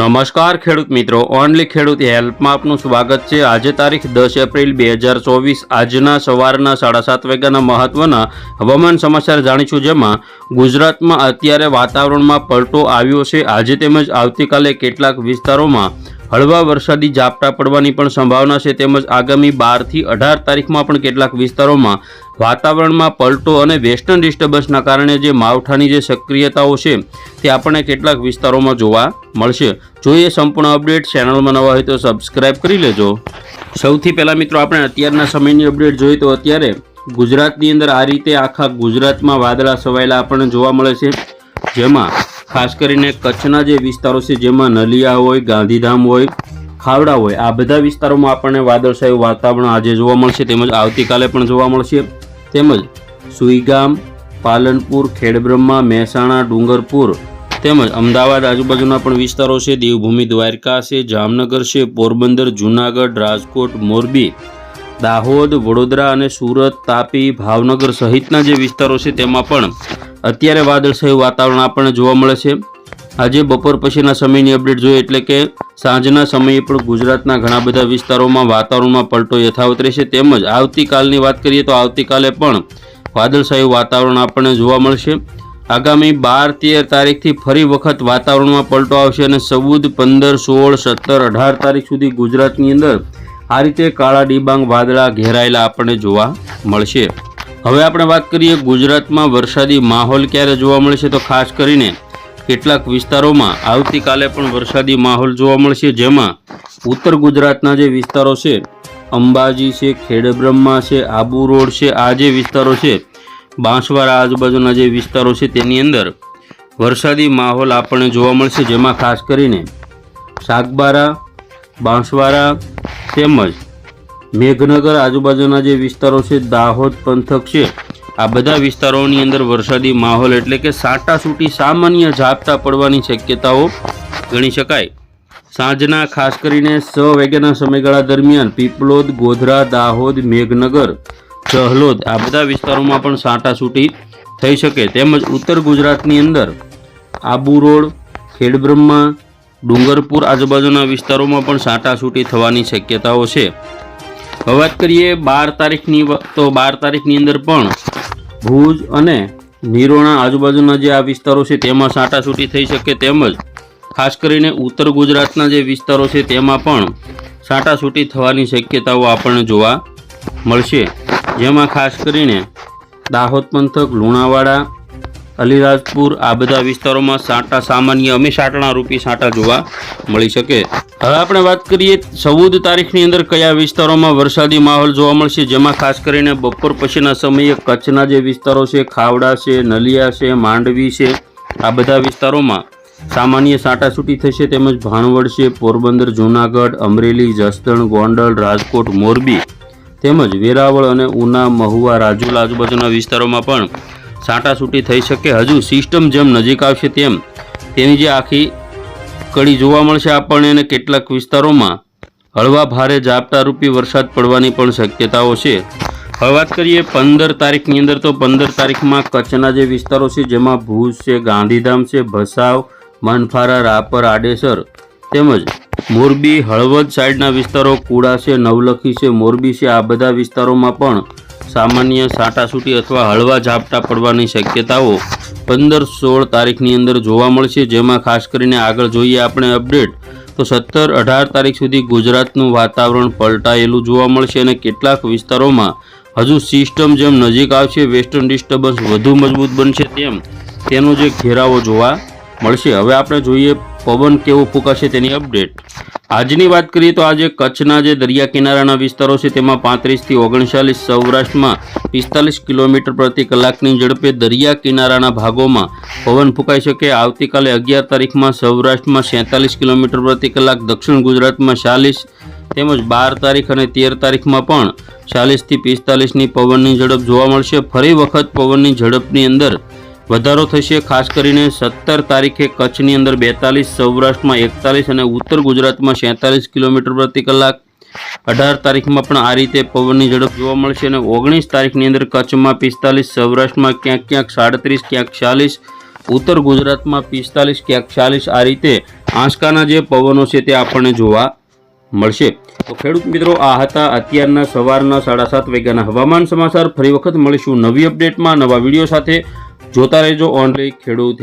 નમસ્કાર ખેડૂત મિત્રો, ઓનલી ખેડૂત હેલ્પમાં આપનું સ્વાગત છે. આજે તારીખ દસ એપ્રિલ બે હજાર ચોવીસ, આજના સવારના સાડા સાત વાગ્યાના મહત્વના હવામાન સમાચાર જાણીશું જેમાં ગુજરાતમાં અત્યારે વાતાવરણમાં પલટો આવ્યો છે. આજે તેમજ આવતીકાલે કેટલાક વિસ્તારોમાં હળવા વરસાદી ઝાપટા પડવાની પણ સંભાવના છે. તેમજ આગામી બારથી અઢાર તારીખમાં પણ કેટલાક વિસ્તારોમાં વાતાવરણમાં પલટો અને વેસ્ટર્ન ડિસ્ટર્બન્સના કારણે જે માવઠાની જે સક્રિયતાઓ છે, તે આપણને કેટલાક વિસ્તારોમાં જોવા મળશે. જોઈએ સંપૂર્ણ અપડેટ, ચેનલમાં નવા હોય તો સબસ્ક્રાઇબ કરી લેજો. સૌથી પહેલાં મિત્રો, આપણે અત્યારના સમયની અપડેટ જોઈએ તો અત્યારે ગુજરાતની અંદર આ રીતે આખા ગુજરાતમાં વાદળા છવાયેલા આપણને જોવા મળે છે. જેમાં ખાસ કરીને કચ્છના જે વિસ્તારો છે, જેમાં નલિયા હોય, ગાંધીધામ હોય, ખાવડા હોય, આ બધા વિસ્તારોમાં આપણને વાદળછાયું વાતાવરણ આજે જોવા મળશે. તેમજ આવતીકાલે પણ જોવા મળશે. તેમજ સુઈગામ, પાલનપુર, ખેડબ્રહ્મા, મહેસાણા, ડુંગરપુર તેમજ અમદાવાદ આજુબાજુના પણ વિસ્તારો છે. દેવભૂમિ, દ્વારકા છે, જામનગર છે, પોરબંદર, જૂનાગઢ, રાજકોટ, મોરબી, દાહોદ, વડોદરા અને સુરત, તાપી, ભાવનગર સહિતના જે વિસ્તારો છે તેમાં પણ અત્યારે વાદળછાયું વાતાવરણ આપણને જોવા મળે છે. આજે બપોર પછીના સમયની અપડેટ જોઈએ એટલે કે સાંજના સમયે પણ ગુજરાતના ઘણા બધા વિસ્તારોમાં વાતાવરણમાં પલટો યથાવત રહેશે. તેમજ આવતીકાલની વાત કરીએ તો આવતીકાલે પણ વાદળછાયું વાતાવરણ આપણને જોવા મળશે. આગામી બાર તેર તારીખથી ફરી વખત વાતાવરણમાં પલટો આવશે અને ચૌદ, પંદર, સોળ, સત્તર, અઢાર તારીખ સુધી ગુજરાતની અંદર આ રીતે કાળા ડિબાંગ વાદળા ઘેરાયેલા આપણને જોવા મળશે. હવે આપણે વાત કરીએ ગુજરાતમાં વરસાદી માહોલ ક્યારે જોવા મળશે તો ખાસ કરીને કેટલાક વિસ્તારોમાં આવતીકાલે પણ વરસાદી માહોલ જોવા મળશે, જેમાં ઉત્તર ગુજરાતના જે વિસ્તારો છે, અંબાજી છે, ખેડબ્રહ્મા છે, આબુ રોડ છે, આ જે વિસ્તારો છે, બાંસવાડા આજુબાજુના જે વિસ્તારો છે, તેની અંદર વરસાદી માહોલ આપણને જોવા મળશે, જેમાં ખાસ કરીને સાગબારા, બાંસવાડા તેમજ મેઘનગર આજુબાજુના જે વિસ્તારો છે, દાહોદ, પંથક છે આ બધા વિસ્તારોની અંદર વરસાદી માહોલ એટલે કે સાટાસૂટી સામાન્ય ઝાપટા પડવાની શક્યતાઓ ગણી શકાય. સાંજના ખાસ કરીને સ વાગ્યાના સમયગાળા દરમિયાન પીપલોદ, ગોધરા, દાહોદ, મેઘનગર ચહલોદ આ બધા વિસ્તારોમાં પણ સાટાસૂટી થઈ શકે. તેમજ ઉત્તર ગુજરાતની અંદર આબુ રોડ, ખેડબ્રહ્મા, ડુંગરપુર આજુબાજુના વિસ્તારોમાં પણ સાટાસૂટી થવાની શક્યતાઓ છે. વાત કરીએ બાર તારીખની તો બાર તારીખની અંદર પણ ભુજ અને નિરોણા આજુબાજુના જે આ વિસ્તારો છે, તેમાં સાટાસૂટી થઈ શકે તેમજ ખાસ કરીને ઉત્તર ગુજરાતના જે વિસ્તારો છે, તેમાં પણ સાટાસૂટી થવાની શક્યતાઓ આપણને જોવા મળશે. જેમાં ખાસ કરીને દાહોદ પંથક, લુણાવાડા અલીરાજપુર, આ બધા વિસ્તારોમાં સાંટા સામાન્ય અમે સાંટણા રૂપી સાંટા જોવા મળી શકે. હવે આપણે વાત કરીએ ચૌદ તારીખની અંદર કયા વિસ્તારોમાં વરસાદી માહોલ જોવા મળશે, જેમાં ખાસ કરીને બપોર પછીના સમયે કચ્છના જે વિસ્તારો છે, ખાવડા છે, નલિયા છે, માંડવી છે, આ બધા વિસ્તારોમાં સામાન્ય સાંટાછૂટી થશે તેમજ ભાણવડ છે, પોરબંદર, જૂનાગઢ, અમરેલી, જસદણ, ગોંડલ, રાજકોટ, મોરબી તેમજ વેરાવળ અને ઉના, મહુવા, રાજુલા, આજુબાજુના વિસ્તારોમાં પણ સાંટાછૂટી થઈ શકે. હજુ સિસ્ટમ જેમ નજીક આવશે તેમ તેની જે આખી કડી જોવા મળશે આપણને અને કેટલાક વિસ્તારોમાં હળવા ભારે ઝાપટારૂપી વરસાદ પડવાની પણ શક્યતાઓ છે. હવે વાત કરીએ પંદર તારીખની અંદર તો પંદર તારીખમાં કચ્છના જે વિસ્તારો છે, જેમાં ભુજ છે, ગાંધીધામ છે, ભસાવ, મનફારા, રાપર, આડેસર તેમજ મોરબી, હળવદ સાઈડના વિસ્તારો, કુડા છે, નવલખી છે, મોરબી છે, આ બધા વિસ્તારોમાં પણ સામાન્ય સાંટાસૂટી અથવા હળવા ઝાપટા પડવાની શક્યતાઓ પંદર સોળ તારીખની અંદર જોવા મળશે. જેમાં ખાસ કરીને આગળ જોઈએ આપણે અપડેટ, તો સત્તર અઢાર તારીખ સુધી ગુજરાતનું વાતાવરણ પલટાયેલું જોવા મળશે અને કેટલાક વિસ્તારોમાં હજુ સિસ્ટમ જેમ નજીક આવશે, વેસ્ટર્ન ડિસ્ટર્બન્સ વધુ મજબૂત બનશે તેમ તેનો જે ઘેરાવો જોવા મળશે. હવે આપણે જોઈએ પવન કેવો ફૂંકાશે તેની અપડેટ. આજની વાત કરીએ તો આજે કચ્છના જે દરિયા કિનારાના વિસ્તારો છે, તેમાં પાંત્રીસથી ઓગણચાલીસ સૌરાષ્ટ્રમાં પિસ્તાલીસ કિલોમીટર પ્રતિ કલાકની ઝડપે દરિયા કિનારાના ભાગોમાં પવન ફૂંકાઈ શકે આવતીકાલે અગિયાર તારીખમાં સૌરાષ્ટ્રમાં સેંતાલીસ કિલોમીટર પ્રતિ કલાક, દક્ષિણ ગુજરાતમાં ચાલીસ તેમજ બાર તારીખ અને તેર તારીખમાં પણ ચાલીસથી પિસ્તાલીસની પવનની ઝડપ જોવા મળશે. ફરી વખત પવનની ઝડપની અંદર વધારો થશે, ખાસ કરીને સત્તર તારીખે કચ્છની અંદર બેતાલીસ, સૌરાષ્ટ્રમાં એકતાલીસ અને ઉત્તર ગુજરાતમાં સેંતાલીસ કિલોમીટર પ્રતિ કલાક. અઢાર તારીખમાં પણ આ રીતે પવનની ઝડપ જોવા મળશે અને ઓગણીસ તારીખની અંદર કચ્છમાં પિસ્તાલીસ, સૌરાષ્ટ્રમાં ક્યાંક ક્યાંક સાડત્રીસ, ક્યાંક ચાલીસ, ઉત્તર ગુજરાતમાં પિસ્તાલીસ, ક્યાંક ચાલીસ આ રીતે આંચકાના જે પવનો છે તે આપણને જોવા મળશે. તો ખેડૂત મિત્રો, આ હતા અત્યારના સવારના સાડા સાત વાગ્યાના હવામાન સમાચાર. ફરી વખત મળીશું નવી અપડેટમાં નવા વીડિયો સાથે. જોતા રહેજો ઓનલી ખેડૂત